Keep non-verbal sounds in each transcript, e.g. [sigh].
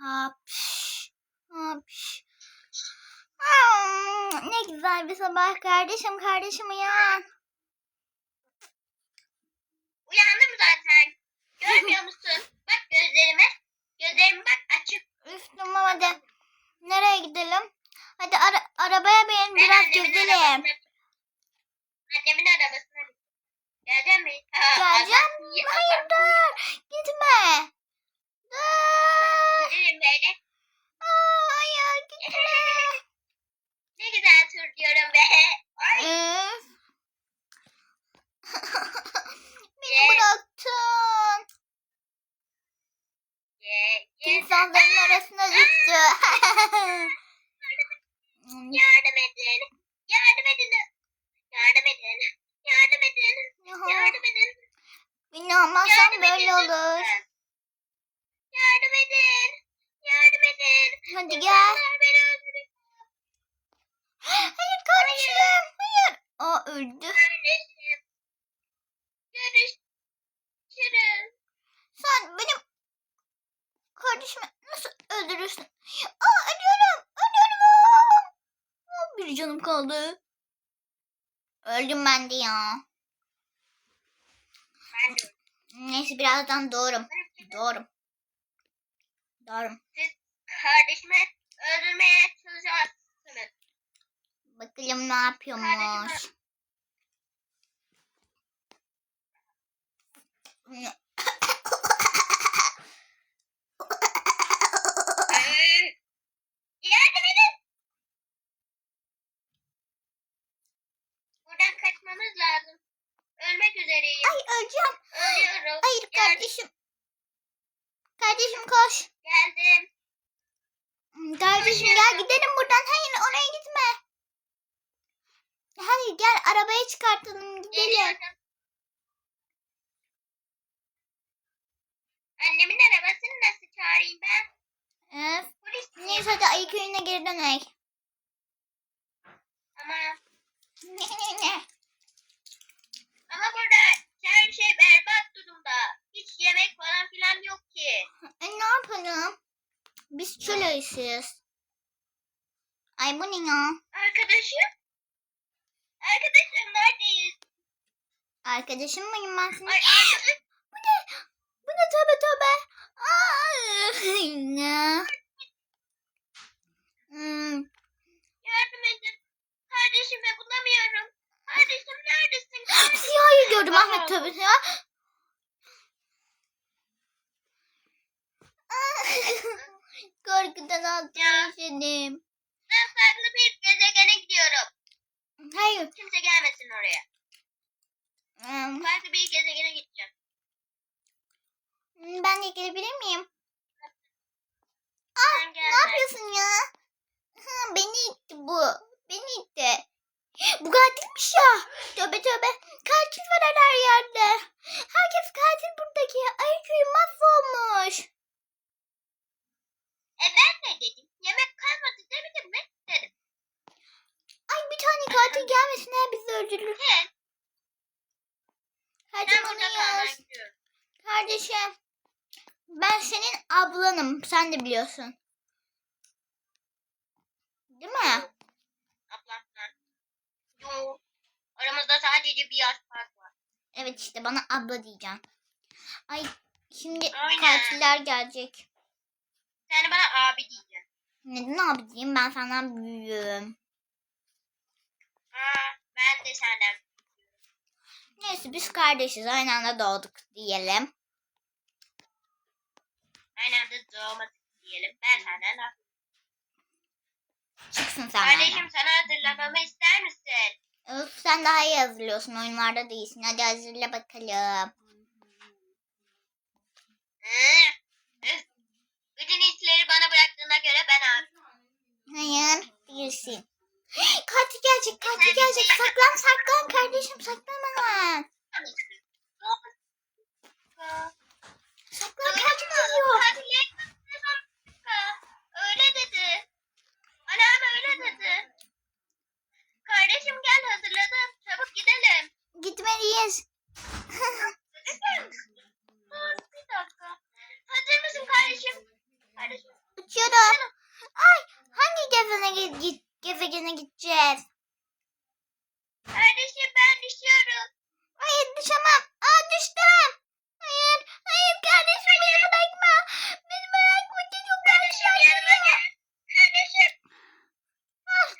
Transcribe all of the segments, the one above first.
Hapş. Hapş. Ne güzel bir sabah kardeşim kardeşim uyan. Uyandım zaten. Görmüyor musun? Bak gözlerime. Gözlerim bak açık. Üf tamam hadi. Nereye gidelim? Hadi ara- arabaya bin biraz annemin gezelim. Annemin arabasına. Gelecek mi? Ha, Geleceğim. Hayır dur. Gitme. Dur. iyi. Gidelim böyle. Aa, hayır gitme. ne güzel tur diyorum be. Ay. Üf. Beni Ye. bıraktın. Ye, ye. İnsanların arasına düştü. Yardım edin. Yardım edin. Yardım edin. Yardım edin. Yardım edin. Beni almazsan Yardım böyle edin olur. lütfen. Yardım edin. Yardım edin. Hadi gel. Hayır kardeşim. Hayır. Aa öldü. Kardeşim. Görüşürüz. Sen benim kardeşimi nasıl öldürürsün? Aa ölüyorum. Ölüyorum. Aa, bir canım kaldı. Öldüm ben de ya. Ben de Neyse birazdan doğurum. Doğurum. Doğurum. Kardeşimi öldürmeye çalışacaksınız. Bakalım ne yapıyormuş. Ay, Yardım edin. Buradan kaçmamız lazım. Ölmek üzereyim. Ay öleceğim. Ölüyorum. Hayır kardeşim. Kardeşim koş. Geldim. Kardeşim gel gidelim buradan. Hayır oraya gitme. Hadi gel arabaya çıkartalım gidelim. Annemin arabasını nasıl çağırayım ben? Öf. Polis Neyse hadi ayı köyüne geri dönelim. Ama, ama burada her şey berbat durumda. Hiç yemek falan filan yok ki. e, ne yapalım? Biz çöl ayısıyız. Ay bu ne ya? Arkadaşım? Arkadaşım neredeyiz? Arkadaşım mıyım ben senin? Ay arkadaş. [gasps] Bu ne? Bu ne tövbe tövbe. Ne? Hmm, Yardım edin. Kardeşimi bulamıyorum. Kardeşim neredesin? [gasps] Kardeşim. Siyahı gördüm Ahmet tövbe [laughs] ya. Korkudan altıma işedim. Ben farklı bir gezegene gidiyorum. Hayır. Kimse gelmesin oraya. Hmm, Farklı bir gezegene gideceğim. Ben de gelebilir miyim? Gel. Ne yapıyorsun ya? Hı, beni itti bu. Beni itti. [gasps] Bu katilmiş ya. Tövbe tövbe. Katil var her yerde. Herkes katil buradaki. Ayı köyü mahvolmuş. E ben ne dedim? Yemek kalmadı demedim mi? Dedim. Ay bir katil gelmesin ha bizi öldürür. He, Hadi ben bunu yaz. Kardeşim. Ben senin ablanım. Sen de biliyorsun. Değil mi? Ablamdan. Yo. Aramızda sadece bir yaş fark var. Evet işte bana abla diyeceğim. Ay şimdi Aynen. katiller gelecek. Sen bana abi diyeceksin. Neden abi diyeyim ben senden büyüğüm. Aa, ben de senden. Neyse biz kardeşiz aynı anda doğduk diyelim. Aynı anda doğmadık diyelim. Ben senden daha. Çıksın sen benden. Kardeşim sana hazırlamamı ister misin? Öf, sen daha iyi hazırlıyorsun oyunlarda değilsin. Hadi hazırla bakalım. Hı? Üf. Bütün işleri bana bıraktığına göre ben abi. Hayır değilsin. Katil gelecek katil gelecek. Saklan saklan kardeşim saklan hemen. Saklan katil geliyor. Öyle dedi. Anam öyle dedi. Kardeşim gel hazırladım. Çabuk gidelim. Gitmeliyiz. Bir dakika. Hazır mısın kardeşim? Kardeşim. Kaçalım. Ay hangi gezene git, git gezegene gideceğiz? Kardeşim ben düşüyorum. Hayır düşemem. Aa düştüm. Hayır. Hayır kardeşim beni bırakma. Beni bırakma. Çocuk Kardeşim yanıma gel. Kardeşim.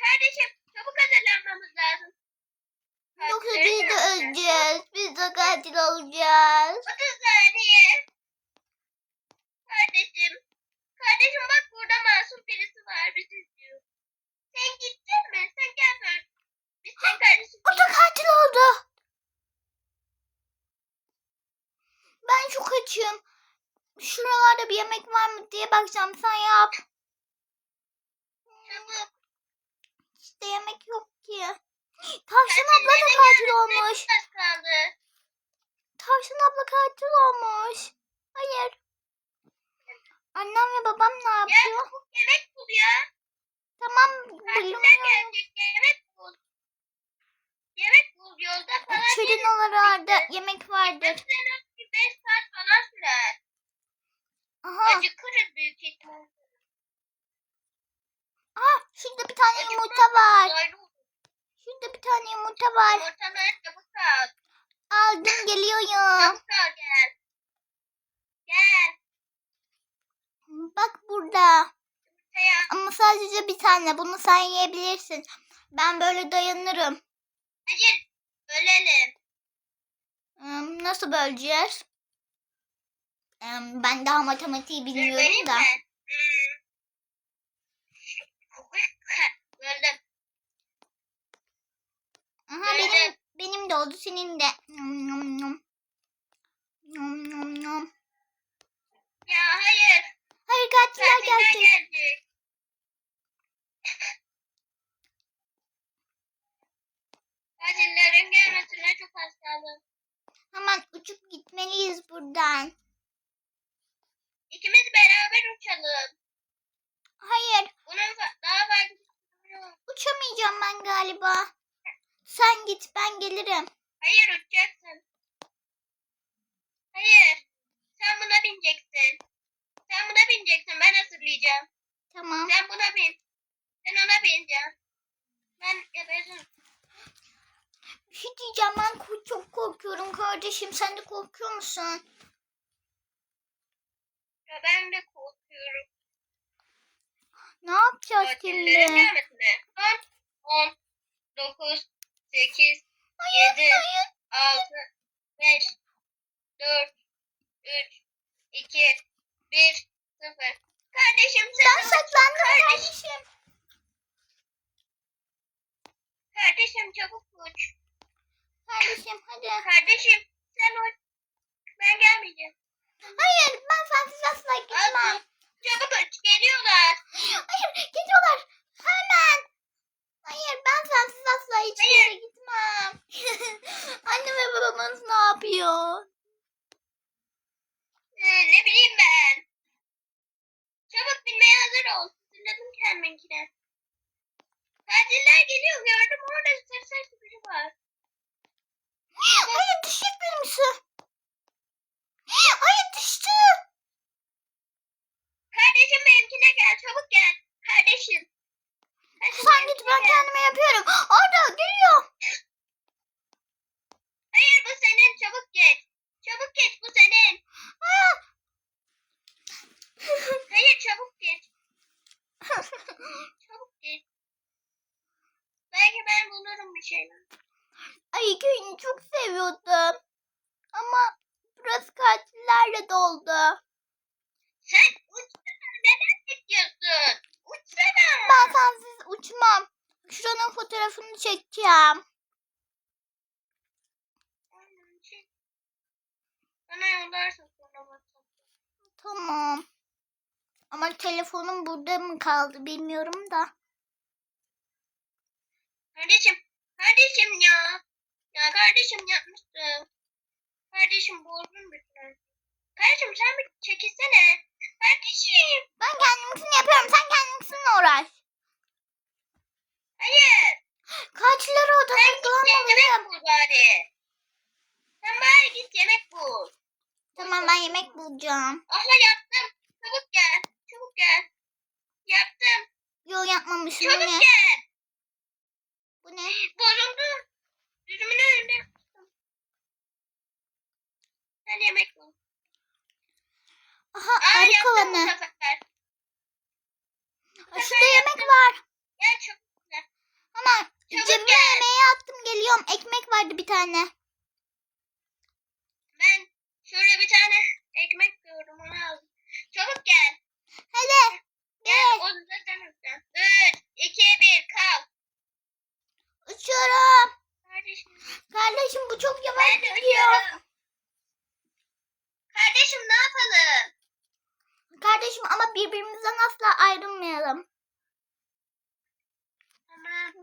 Kardeşim çabuk hazırlanmamız lazım. Yoksa biz de öleceğiz. Biz de katil olacağız. 30 saniye. Kardeşim. Kardeşim bak burada masum birisi var. Bizi izliyor. Sen gittin mi? Sen gel bak. Biz sen kardeşim. O da katil oldu. Ben çok açım. Şuralarda bir yemek var bakacağım. Sen yap. İşte yemek yok ki. Tavşan abla da katil olmuş. Tavşan abla katil olmuş. Hayır. Annem ve babam ne Ya yapıyor? çabuk yemek bul ya. Tamam. Gelecek. Yemek bul. Yemek bul. Yolda falan Çölün oralarda yemek vardır. Mesela bir 5 saat falan sürer. Aha. Acıkırız büyük ihtimalle. Aha. Şurada bir tane yumurta var. Şurada bir tane yumurta var. Yumurtaları çabuk al. Aldım geliyorum. Çabuk gel. Gel. Bak burada. Ama sadece bir tane. Bunu sen yiyebilirsin. Ben böyle dayanırım. Hayır. Bölelim. Hmm, Nasıl böleceğiz? Ben daha matematiği Dur bilmiyorum da. Hmm. Aha benim benim de oldu senin de. Nom nom nom. Nom nom nom. Ya hayır. Hayır katiller gelecek. gelecek. Katillerin gelmesine çok az. Hemen uçup gitmeliyiz buradan. İkimiz beraber uçalım. Hayır Bunun daha yok. uçamayacağım ben galiba. Sen git ben gelirim. Hayır uçacaksın. Hayır. Sen buna bineceksin. Sen buna bineceksin. Ben hazırlayacağım. Tamam. Sen buna bin. Ben ona bineceğim. Ben geberirim. Bir şey diyeceğim ben çok korkuyorum kardeşim. Sen de korkuyor musun? Ya ben de korkuyorum. Ne yapacağız şimdi? gelmesine. Son 10, 9, 8, Hayır, 7, hayır. 6, 5, 4, 3, 2, 1, 0. Kardeşim sen Ben saklandım Kardeş. kardeşim. Kardeşim çabuk uç. Kardeşim hadi. Kardeşim sen uç. Ben gelmeyeceğim. Hayır ben sensiz asla gitmem. Çabuk. Geliyorlar. Hayır geliyorlar. Hemen. Hayır ben sensiz asla hiçbir yere gitmem. [laughs] Anne ve babamız ne yapıyor? Ee, ne bileyim ben. Çabuk binmeye hazır ol. Hazırladım kendiminkine. Katiller geliyor. Gördüm orada sarı sarı biri var. [gasps] Hayır benim su. [gasps] Hayır gel. Kardeşim. Kardeşim Sen git ben gel. kendime yapıyorum. Orada geliyor. Hayır bu senin. Çabuk geç. Çabuk geç. Bu senin. [laughs] Hayır çabuk geç. Çabuk geç. Belki ben bulurum bir şeyler. Ay köyünü çok seviyordum. Ama burası katillerle doldu. Sen uçsana. Neden gidiyorsun? Uçsana. Ben sensiz uçmam. Şuranın fotoğrafını çekeceğim. Bana yollarsın sonra. Tamam. Ama telefonum burada mı kaldı bilmiyorum da. Kardeşim. Kardeşim ya. Ya kardeşim yapmıştım. Kardeşim bozdun bütün Kardeşim sen bir çekilsene. Kardeşim. Ben kendimkini yapıyorum. Sen kendinkisinle uğraş. Hayır. Kaçlar orada Sen git saklanmalıyım. yemek bul bari. Sen bari git yemek bul. Tamam ben yemek bulacağım. Aha yaptım. Çabuk gel. Çabuk gel. koymuşum Çabuk ne? gel. Bu ne? Bozuldu. Düzümün önünde yaptım. Sen yemek bul. Aha Aa arı kovanı. Şurada yemek var. Gel çabuk gel. Ama Çabuk cebime gel. yemeği attım geliyorum. Ekmek vardı bir tane. Ben şuraya bir tane ekmek gördüm onu aldım. Çabuk gel. Hadi. Gel o zaten öpten. 3, 2, 1 kalk. Uçuyorum. Kardeşim Kardeşim bu çok yavaş ben gidiyor. uçuyorum. Kardeşim ne yapalım? Kardeşim ama birbirimizden asla ayrılmayalım.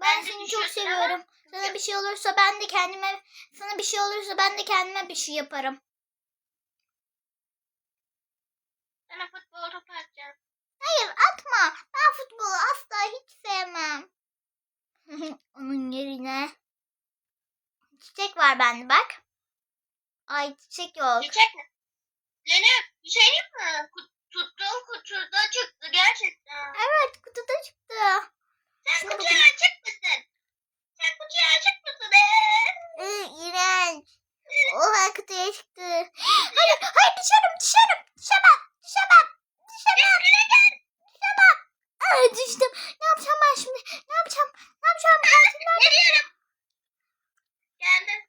Ben de seni çok düşüyorsun seviyorum. ama- Sana bir şey olursa ben de kendime sana bir şey olursa ben de kendime bir şey yaparım. Sana futbol topu atacağım. Hayır atma. Ben futbolu asla hiç sevmem. [laughs] Onun yerine çiçek var bende bak. Ay çiçek yok. Çiçek mi? Zeynep bir şey mi? Tuttuğum kutuda çıktı gerçekten. Evet kutuda çıktı. Sen Şuna bakın. açık mısın? Sen kutuya açık mısın? Ee? İğrenç. Oha kutuya çıktı. Hayır hayır dışarım dışarım. Düşemem düşemem. Düşemem. Düşemem. Ay düştüm. Ne yapacağım ben şimdi? Ne yapacağım? Ne yapacağım? Katiller. Geliyorum. Geldim.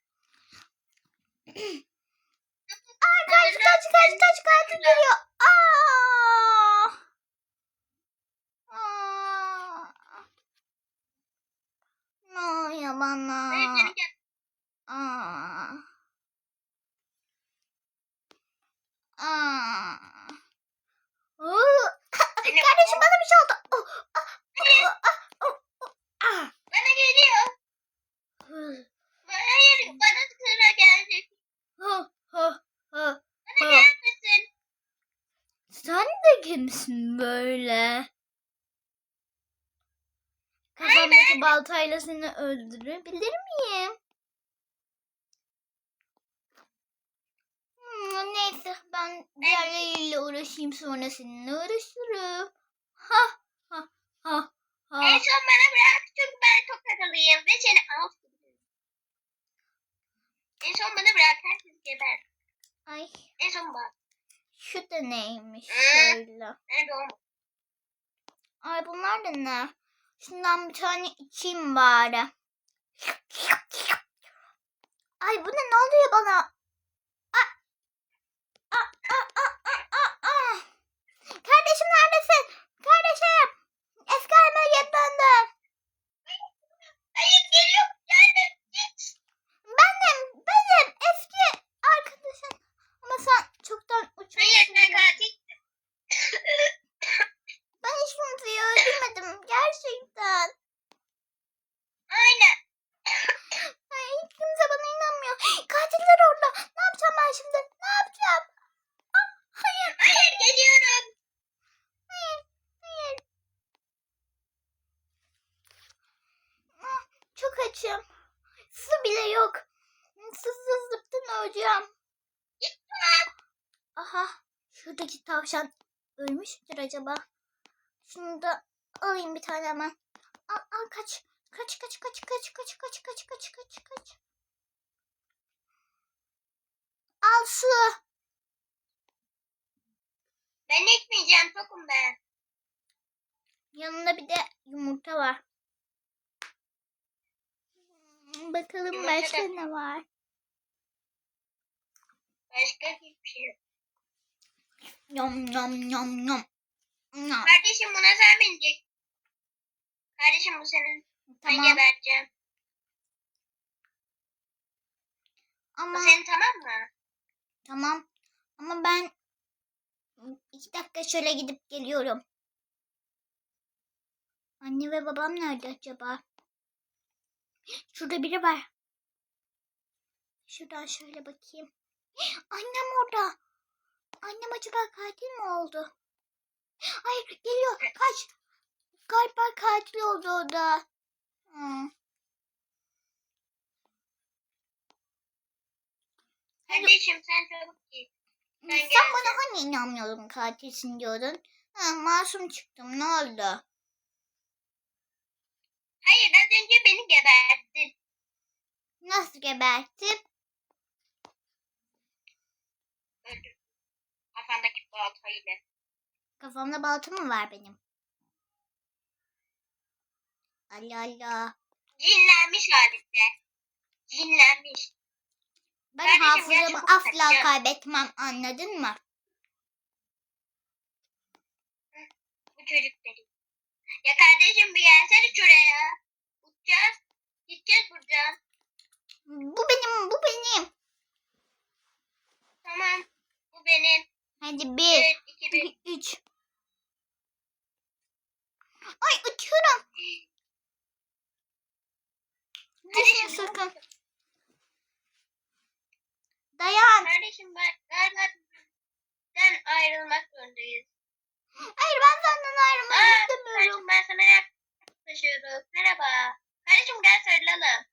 Ay kaç kaç kaç kaç katil geliyor. Aa! Aa! Ne oluyor bana? Aa! Aa! Ah! Kardeşim bana bir şey oldu. Oh! Bana geliyor. De kimsin böyle? Kafamdaki baltayla seni öldürebilir miyim? Hmm, neyse ben diğerleriyle uğraşayım sonra seninle uğraşırım. Ha ha ha ha. En son bana bırak çünkü ben çok takılıyım ve seni alt En son bana bırak herkes geber. Ay En son bak. Şu da neymiş Hı? şöyle. Ay bunlar da ne? Şundan bir tane içeyim bari. Ay bu ne? Ne oluyor bana? Aa, aa, aa, aa, aa, aa, aa. Kardeşim neredesin? Kardeşim. Eski halime geri döndüm. Hayır geliyor. Geldi. Git. Benim, benim eski arkadaşım. Ama sen çoktan Hayır uçmuşsun. sen katil. Ben hiç kimseyi öldürmedim. Gerçekten. Aynen. Ay, hiç kimse bana inanmıyor. Katiller orada. Ne yapacağım ben şimdi? Ne yapacağım? Ah, hayır. Hayır geliyorum. Hayır. Hayır. Ah, Çok açım. Su bile yok. Susuzluktan öleceğim. Aha. Şuradaki tavşan ölmüş müdür acaba? Şunu da alayım bir tane hemen. Al, al kaç. Kaç kaç kaç kaç kaç kaç kaç kaç kaç kaç. Al su. Ben içmeyeceğim tokum ben. Yanında bir de yumurta var. Bakalım başka ne var? Başka hiçbir şey yok. Yom yom yom yom. Yom. Kardeşim buna sen binecek. Kardeşim bu senin. Ben Tamam gebereceğim. ama Bu senin tamam mı? tamam ama ben iki dakika şöyle gidip geliyorum. Anne ve babam nerede acaba? Şurada biri var. Şuradan şöyle bakayım. Annem orada. Annem acaba katil mi oldu? Hayır geliyor. Kaç. Galiba katil oldu o da. Hmm. Kardeşim sen çabuk git. Sen geldim. bana hani inanmıyordun katilsin diyordun. Ha, masum çıktım ne oldu? Hayır az önce beni geberttin. Nasıl geberttim? Öldür. Kafandaki baltayla. Kafamda balta mı var benim? Allah Allah. Cinlenmiş halinde. Cinlenmiş. Ben Kardeşim, hafızamı asla gel. kaybetmem anladın mı? Bu çocuk dedi. Ya kardeşim bir gelsene şuraya. Uçacağız. Gideceğiz buradan. Bu benim, bu benim. Tamam. Bu benim. Hadi bir, Evet, iki, bir. iki, üç. Ay uçuyorum. Düşme Kardeşim, sakın. Dayan. Kardeşim ben galiba sen ayrılmak zorundayız. Hayır ben senden ayrılmak Aa, istemiyorum. Kardeşim ben sana yaklaşıyorum. Merhaba. Kardeşim gel sarılalım.